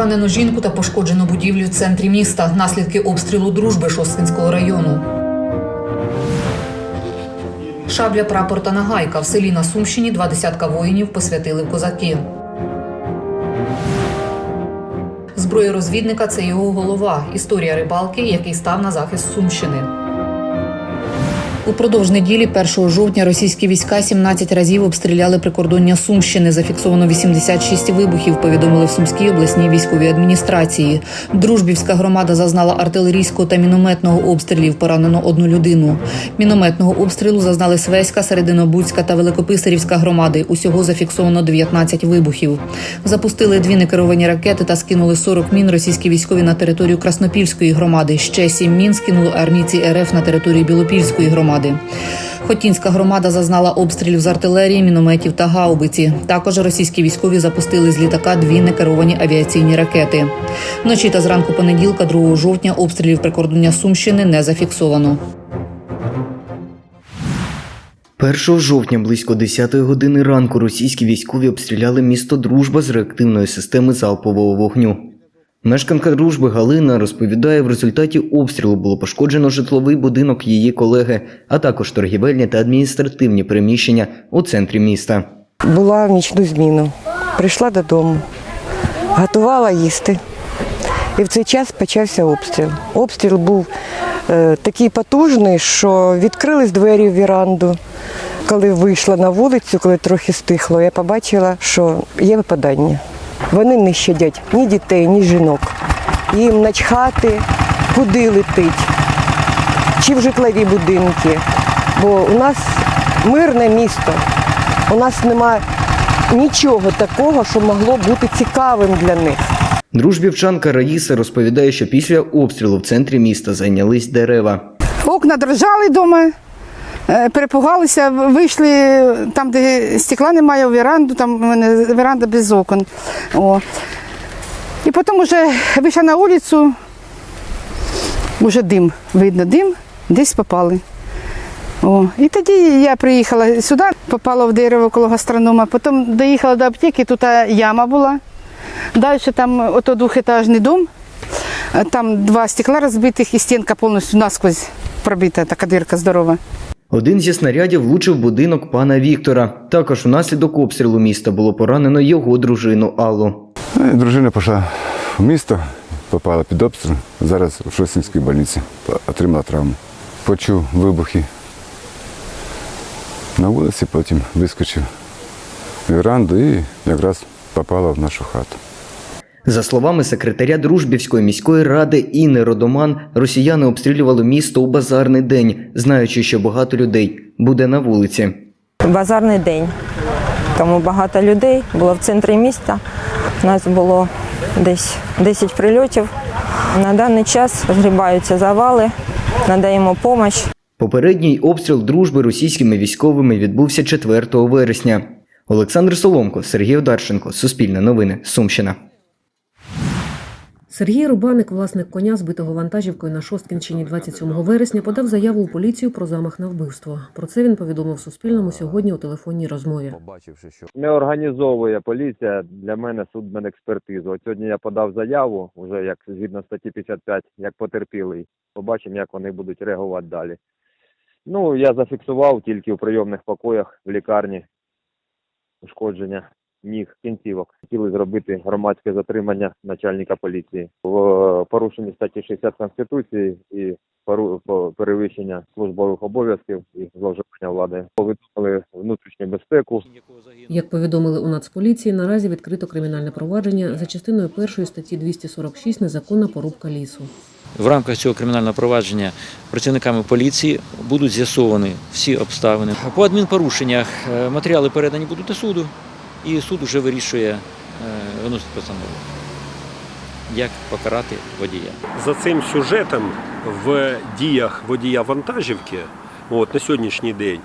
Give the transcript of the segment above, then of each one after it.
Поранено жінку та пошкоджено будівлю в центрі міста. Наслідки обстрілу дружби Шосткинського району. Шабля, прапор та нагайка. В селі на Сумщині два десятка воїнів посвятили в козаки. Зброя розвідника це його голова. Історія рибалки, який став на захист Сумщини. Упродовж неділі 1 жовтня російські війська 17 разів обстріляли прикордоння Сумщини. Зафіксовано 86 вибухів. Повідомили в Сумській обласній військовій адміністрації. Дружбівська громада зазнала артилерійського та мінометного обстрілів. Поранено одну людину. Мінометного обстрілу зазнали Свеська, Серединобудська та Великописарівська громади. Усього зафіксовано 19 вибухів. Запустили дві некеровані ракети та скинули 40 мін російські військові на територію Краснопільської громади. Ще 7 мін скинули армійці РФ на території Білопільської громади. Хотінська громада зазнала обстрілів з артилерії, мінометів та гаубиці. Також російські військові запустили з літака дві некеровані авіаційні ракети. Вночі та зранку понеділка, 2 жовтня, обстрілів прикордоння Сумщини не зафіксовано. 1 жовтня близько 10 години ранку російські військові обстріляли місто Дружба з реактивної системи залпового вогню. Мешканка дружби Галина розповідає, в результаті обстрілу було пошкоджено житловий будинок її колеги, а також торгівельні та адміністративні приміщення у центрі міста. Була в нічну зміну. Прийшла додому, готувала їсти. І в цей час почався обстріл. Обстріл був е, такий потужний, що відкрились двері в віранду. Коли вийшла на вулицю, коли трохи стихло, я побачила, що є випадання. Вони не щадять ні дітей, ні жінок. Їм начхати, куди летить, чи в житлові будинки. Бо у нас мирне місто. У нас немає нічого такого, що могло бути цікавим для них. Дружбівчанка Раїса розповідає, що після обстрілу в центрі міста зайнялись дерева. Окна дрожали вдома, перепугалися, вийшли там, де стекла немає, у веранду, там у мене веранда без окон. О. І потім вже вийшла на вулицю, вже дим, видно, дим, десь попали. О. І тоді я приїхала сюди, попала в дерево коло гастронома, потім доїхала до аптеки, тут яма була. Далі там ото двохетажний дом, Е, Там два стекла розбитих і стінка повністю насквозь пробита, така дирка здорова. Один зі снарядів влучив будинок пана Віктора. Також внаслідок обстрілу міста було поранено його дружину Аллу. Ну, Дружина пішла в місто, попала під обстріл. Зараз в Шосінській больниці отримала травму. Почув вибухи на вулиці, потім вискочив в віранду і якраз попала в нашу хату. За словами секретаря Дружбівської міської ради Інни Родоман, росіяни обстрілювали місто у базарний день, знаючи, що багато людей буде на вулиці. базарний день. Тому багато людей було в центрі міста. У нас було десь 10 прильотів. На даний час згрібаються завали, надаємо допомогу. Попередній обстріл дружби російськими військовими відбувся 4 вересня. Олександр Соломко, Сергій Одарченко, Суспільне новини, Сумщина. Сергій Рубаник, власник коня, збитого вантажівкою на Шосткінщині 27 вересня, подав заяву у поліцію про замах на вбивство. Про це він повідомив Суспільному сьогодні у телефонній розмові. Побачивши, що не організовує поліція для мене судмедекспертизу. От сьогодні я подав заяву, вже як згідно статті 55, як потерпілий. Побачимо, як вони будуть реагувати далі. Ну, я зафіксував тільки у прийомних покоях в лікарні ушкодження ніг кінцівок. Хотіли зробити громадське затримання начальника поліції в порушенні статті 60 Конституції і перевищення службових обов'язків і зловживання влади. Повідомили внутрішню безпеку. Як повідомили у Нацполіції, наразі відкрито кримінальне провадження за частиною першої статті 246 незаконна порубка лісу. В рамках цього кримінального провадження працівниками поліції будуть з'ясовані всі обставини. По адмінпорушеннях е, матеріали передані будуть до суду, і суд вже вирішує, е, виносить постанову, як покарати водія. За цим сюжетом в діях водія вантажівки от, на сьогоднішній день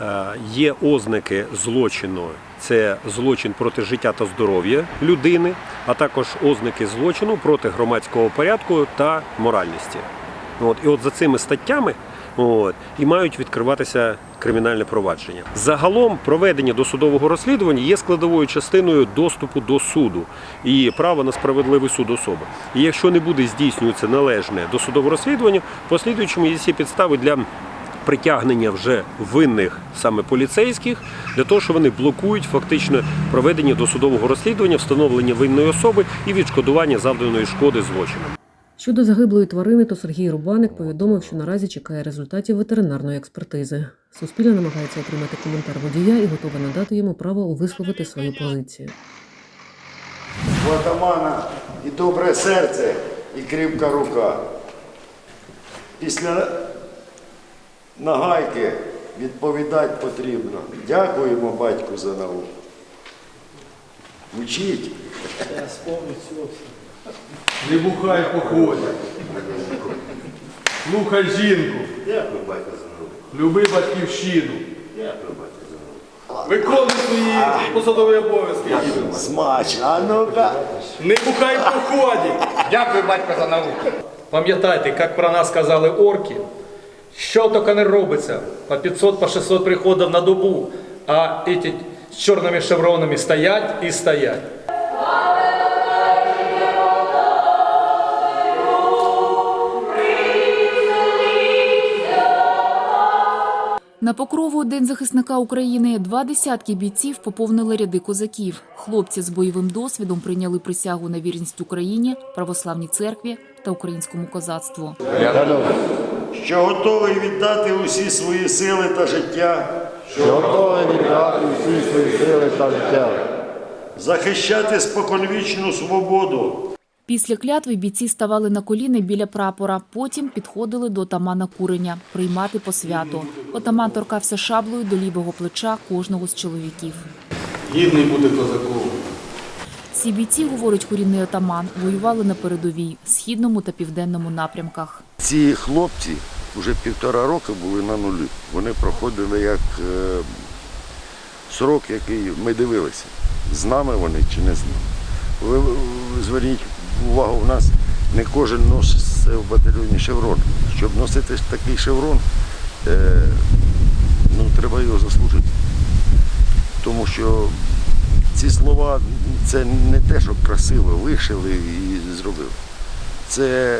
е, є ознаки злочину. Це злочин проти життя та здоров'я людини, а також ознаки злочину проти громадського порядку та моральності. От, і от за цими статтями от, і мають відкриватися кримінальне провадження. Загалом проведення досудового розслідування є складовою частиною доступу до суду і права на справедливий суд особи. І якщо не буде здійснюватися належне досудове розслідування, в послідуючому є всі підстави для притягнення вже винних саме поліцейських для того, що вони блокують фактично проведення досудового розслідування, встановлення винної особи і відшкодування завданої шкоди злочином. Щодо загиблої тварини, то Сергій Рубаник повідомив, що наразі чекає результатів ветеринарної експертизи. Суспільне намагається отримати коментар водія і готове надати йому право висловити свою позицію. У атамана і добре серце, і кріпка рука. Після нагайки відповідати потрібно. Дякуємо батьку за науку. Учіть. Не бухай поході. Слухай жінку. Дякую, батько, за науку. Люби батьківщину. Дякую, батько, за науку. Виконуй свої посадові обов'язки. Смачно. А ну-ка. Не бухай поході. Дякую, батько, за науку. Пам'ятайте, як про нас казали орки, що тільки не робиться, по 500, по 600 приходів на добу, а ці з чорними шевронами стоять і стоять. На покрову День захисника України два десятки бійців поповнили ряди козаків. Хлопці з бойовим досвідом прийняли присягу на вірність Україні, православній церкві та українському козацтву. Що готовий віддати усі свої сили та життя. Що готовий віддати всі свої сили та життя. Захищати споконвічну свободу. Після клятви бійці ставали на коліни біля прапора. Потім підходили до отамана куреня приймати посвяту. Отаман торкався шаблею до лівого плеча кожного з чоловіків. Гідний бути козаком. Ці бійці, говорить курінний отаман, воювали на передовій східному та південному напрямках. Ці хлопці вже півтора року були на нулі. Вони проходили як е, срок, який ми дивилися. З нами вони чи не з нами. Ви зверніть увагу, у нас не кожен носить в батальйоні шеврон. Щоб носити такий шеврон, е, ну, треба його заслужити. Тому що ці слова це не те, що красиво вишили і зробили. Це,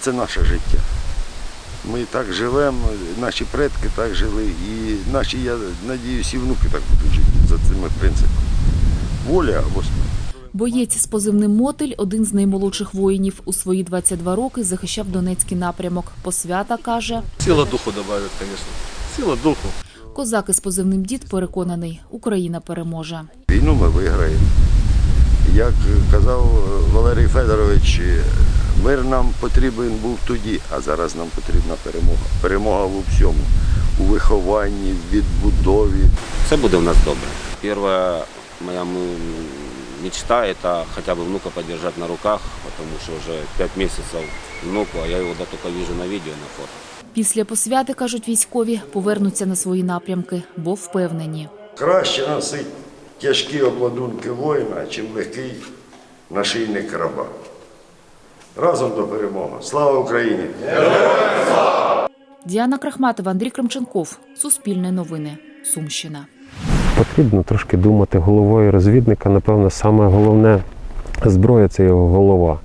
це наше життя. Ми так живемо, наші предки так жили, і наші, я надіюсь, і внуки так будуть жити за цими принципами. Воля смерть. Боєць з позивним Мотель, один з наймолодших воїнів, у свої 22 роки захищав Донецький напрямок. Посвята каже, Сила духу добавить, звісно. Сила духу. козак із позивним дід переконаний, Україна переможе. Війну ми виграємо. Як казав Валерій Федорович, мир нам потрібен був тоді, а зараз нам потрібна перемога. Перемога в усьому. У вихованні, в відбудові. Все буде в нас добре. Перша моя мечта – это хотя бы внука подержать на руках, потому что уже 5 месяцев внуку, а я его да только вижу на видео, на фото. Після посвяти, кажуть військові, повернуться на свої напрямки, бо впевнені. Краще носить тяжкі обладунки воїна, чим легкий нашийник раба. Разом до перемоги. Слава Україні! Діана Крахматова, Андрій Кремченков. Суспільне новини. Сумщина. Потрібно трошки думати головою розвідника. Напевно, саме головне зброя це його голова.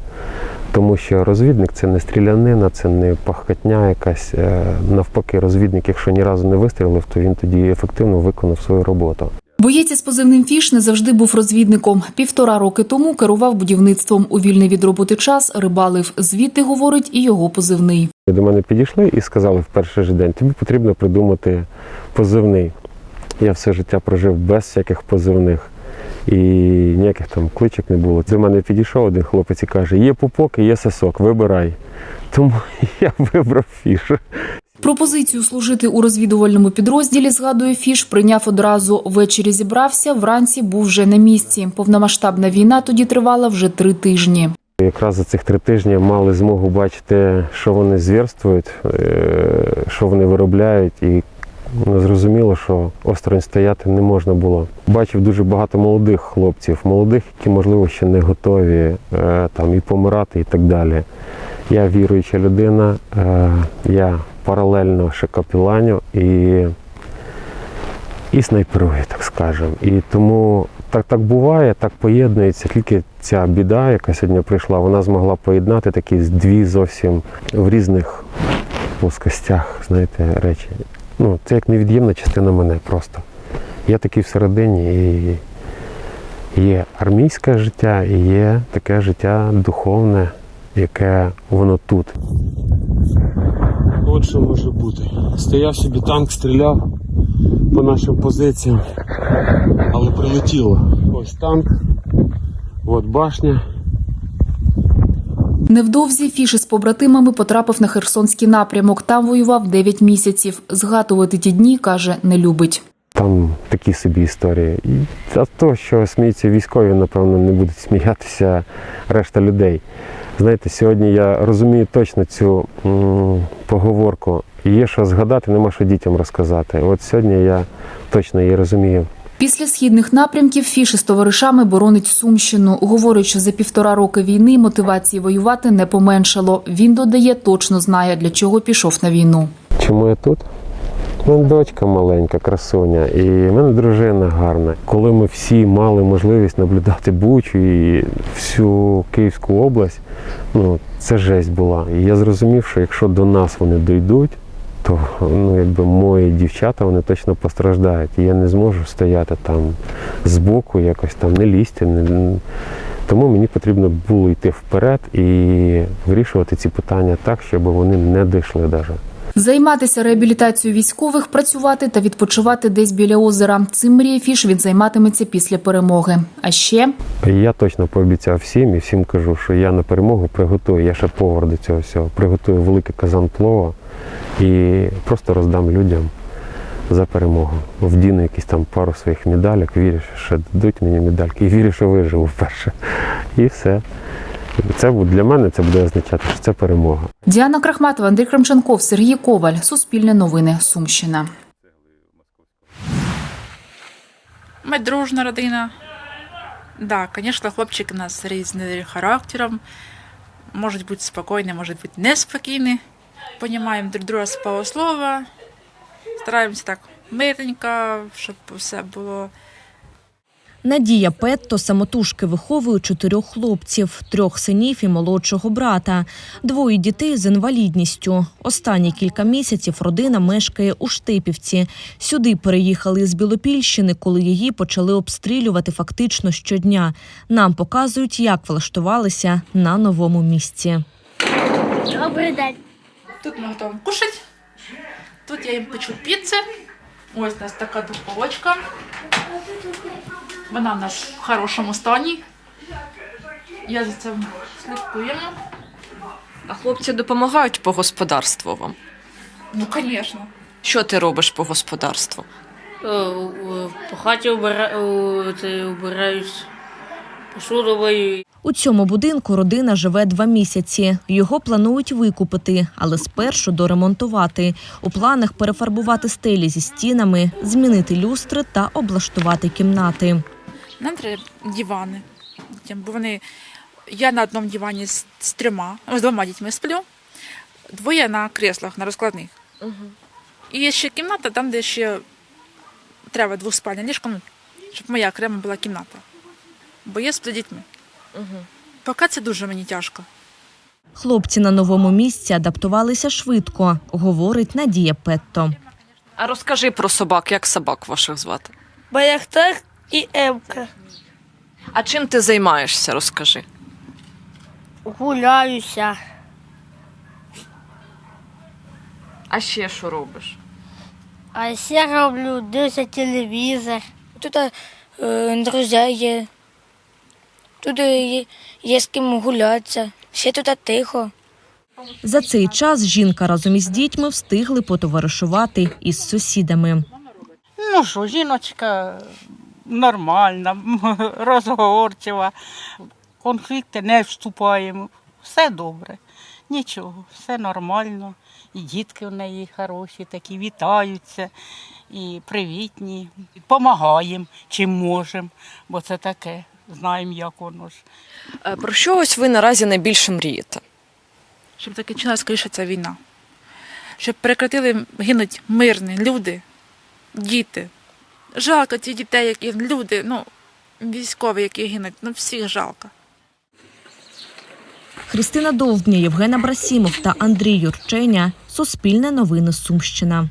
Тому що розвідник це не стрілянина, це не пахкотня якась. Е, Навпаки, розвідник, якщо ні разу не вистрілив, то він тоді ефективно виконав свою роботу. Боєць із позивним Фіш не завжди був розвідником. Півтора роки тому керував будівництвом. У вільний від роботи час рибалив. Звідти, говорить, і його позивний. До мене підійшли і сказали в перший же день, тобі потрібно придумати позивний. Я все життя прожив без всяких позивних і ніяких там кличок не було. До мене підійшов один хлопець і каже: є пупок і є сосок, вибирай. Тому я вибрав фіш. Пропозицію служити у розвідувальному підрозділі, згадує Фіш, прийняв одразу. Ввечері зібрався, вранці був вже на місці. Повномасштабна війна тоді тривала вже три тижні. Якраз за цих три тижні мали змогу бачити, що вони звірствують, е, що вони виробляють, і зрозуміло, що осторонь стояти не можна було. Бачив дуже багато молодих хлопців, молодих, які, можливо, ще не готові е, там і помирати, і так далі. Я віруюча людина, е, я паралельно ще капеланю і, і снайперую, так скажемо. І тому так, так буває, так поєднується. Тільки ця біда, яка сьогодні прийшла, вона змогла поєднати такі дві зовсім в різних плоскостях, знаєте, речі. Ну, це як невід'ємна частина мене просто. Я такий всередині і є армійське життя і є таке життя духовне, яке воно тут. От що може бути. Стояв собі танк, стріляв по нашим позиціям, але прилетіло. Ось танк, от башня. Невдовзі Фіші з побратимами потрапив на Херсонський напрямок. Там воював 9 місяців. Згадувати ті дні, каже, не любить. Там такі собі історії. І за те, що сміються військові, напевно, не будуть сміятися решта людей. Знаєте, сьогодні я розумію точно цю поговорку. Є що згадати, нема що дітям розказати. От сьогодні я точно її розумію. Після східних напрямків Фіші з товаришами боронить Сумщину. Говорить, що за півтора роки війни мотивації воювати не поменшало. Він додає, точно знає, для чого пішов на війну. Чому я тут? У мене дочка маленька, красуня, і в мене дружина гарна. Коли ми всі мали можливість наблюдати Бучу і всю Київську область, ну це жесть була. І я зрозумів, що якщо до нас вони дійдуть, то ну, якби мої дівчата вони точно постраждають. І я не зможу стояти там збоку, якось там не лізти. Не... Тому мені потрібно було йти вперед і вирішувати ці питання так, щоб вони не дійшли навіть. Займатися реабілітацією військових, працювати та відпочивати десь біля озера. Цим мріє Фіш він займатиметься після перемоги. А ще Я точно пообіцяв всім і всім кажу, що я на перемогу приготую. Я ще повар до цього всього. Приготую великий казан плова і просто роздам людям за перемогу. Вдіну якісь там пару своїх медалек, вірю, що дадуть мені медальки і вірю, що виживу вперше. І все. Це для мене це буде означати, що це перемога. Діана Крахматова, Андрій Кремченков, Сергій Коваль. Суспільне новини. Сумщина. Ми дружна родина. Да, звісно, хлопчики у нас різні характером. Можуть бути спокійні, можуть бути неспокійні. Понімаємо друг друга з полуслова. Стараємося так мирненько, щоб все було. Надія Петто самотужки виховує чотирьох хлопців, трьох синів і молодшого брата, двоє дітей з інвалідністю. Останні кілька місяців родина мешкає у Штипівці. Сюди переїхали з Білопільщини, коли її почали обстрілювати фактично щодня. Нам показують, як влаштувалися на новому місці. Добрий день. Тут ми готуємо кушати. Тут я їм печу піци. Ось у нас така духовочка. Вона в нас в хорошому стані. Я за цим слідкуємо. А хлопці допомагають по господарству вам. Ну, звісно. Що ти робиш по господарству? По хаті убираюсь, посуду мою. У цьому будинку родина живе два місяці. Його планують викупити, але спершу доремонтувати. У планах перефарбувати стелі зі стінами, змінити люстри та облаштувати кімнати. Нам треба дивани. Бо вони. Я на одному дивані з, з трьома, з двома дітьми сплю, двоє на креслах, на розкладних. І є ще кімната, там, де ще треба двоспальне ліжко, ну, щоб моя окрема була кімната. Бо я сплю дітьми. Поки це дуже мені тяжко. Хлопці на новому місці адаптувалися швидко, говорить Надія Петто. А розкажи про собак, як собак ваших звати? Баяхтар і Емка. А чим ти займаєшся, розкажи. Гуляюся. А ще що робиш? А ще роблю, дивлюся телевізор. Тут е, друзі є. Тут є, з ким гулятися. Ще тут тихо. За цей час жінка разом із дітьми встигли потоваришувати із сусідами. Ну що, жіночка нормальна, розговорчива, конфлікти не вступаємо. Все добре, нічого, все нормально. І дітки в неї хороші, такі вітаються, і привітні. Помагаємо, чим можемо, бо це таке, знаємо, як воно ж. Е, Про що ось ви наразі найбільше мрієте? щоб закінчилася скоріше ця війна. Щоб прекратили гинуть мирні люди, діти. Жалко ті дітей, які люди, ну, військові, які гинуть, ну всіх жалко. Христина Довбня, Євгена Брасімов та Андрій Юрченя. Суспільне новини Сумщина.